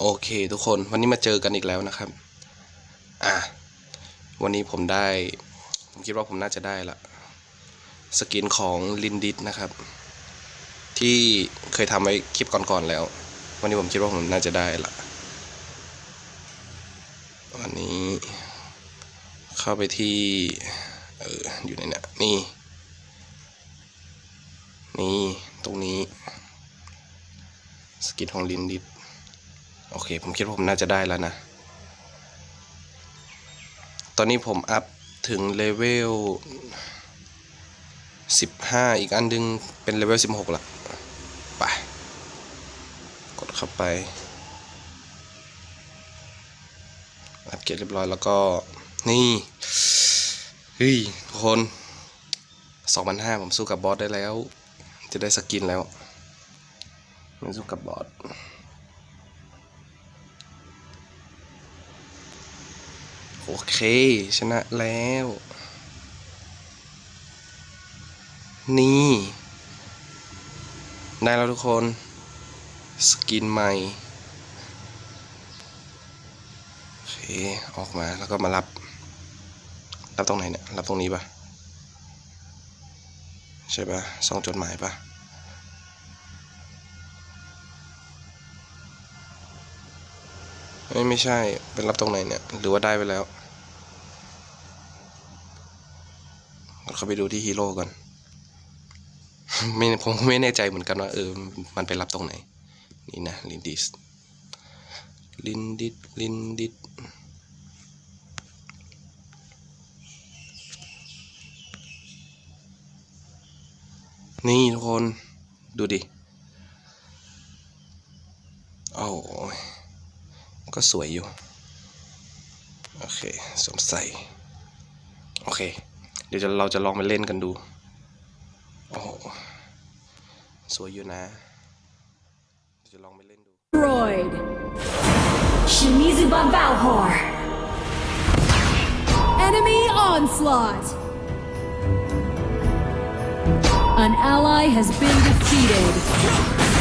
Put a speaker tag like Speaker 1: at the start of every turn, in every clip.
Speaker 1: โอเคทุกคนวันนี้มาเจอกันอีกแล้วนะครับ อะ วันนี้ผมได้ ผมคิดว่าผมน่าจะได้ละ สกินของลินดิสนะครับ ที่เคยทำไว้คลิปก่อนๆแล้ว วันนี้ผมคิดว่าผมน่าจะได้ละวันนี้เข้าไปที่เอออยู่ในเนี่ยนี่ นี่ ตรงนี้ สกินของลินดิส โอเค ผมคิดว่าผมน่าจะได้แล้วนะ ตอนนี้ผมอัพถึงเลเวล 15 อีกอันดึงเป็นเลเวล 16ละไป กดเข้าไป อัปเกรดเรียบร้อยแล้วก็ นี่เฮ้ยทุกคน 2,500 ผมสู้กับบอสได้แล้ว จะได้สกินแล้ว ไม่สู้กับบอส โอเค ชนะแล้ว นี่ ได้แล้วทุกคน สกินใหม่โอเค ออกมาแล้วก็มารับ รับตรงไหนเนี่ย รับตรงนี้ปะใช่ปะซองจดหมายปะ ไม่ไม่ใช่ เป็นรับตรงไหนเนี่ย หรือว่าได้ไปแล้วเราเข้าไปดูที่ฮีโร่ก่อน ไม่ผมไม่แน่ใจเหมือนกันว่าเออ มันไปรับตรงไหน นี่นะลินดิสลินดิสลินดิสนี่ทุกคน ดูดิ โอ้ย ก็สวยอยู่ โอเคสวมใส่ โอเค เดี๋ยวเราจะลองไปเล่นกันดู โอ้โห สวยอยู่นะ จะลองไปเล่นดู
Speaker 2: Destroyed. Shimizuba Valhor. Enemy onslaught. An ally has been defeated.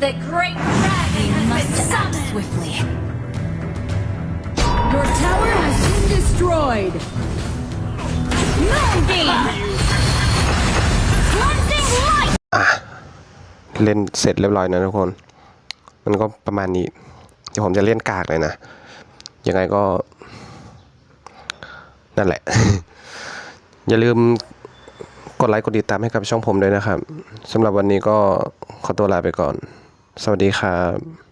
Speaker 3: The great dragon has been summoned.
Speaker 2: swiftly. Your tower has been destroyed.
Speaker 3: Moonbeam. Cleansing light.
Speaker 1: เล่นเสร็จเรียบร้อยนะทุกคน มันก็ประมาณนี้ เดี๋ยวผมจะเล่นกากเลยนะ ยังไงก็ นั่นแหละ อย่าลืม กดไลค์กดติดตามให้กับช่องผมด้วยนะครับสำหรับวันนี้ก็ขอตัวลาไปก่อน สวัสดีครับ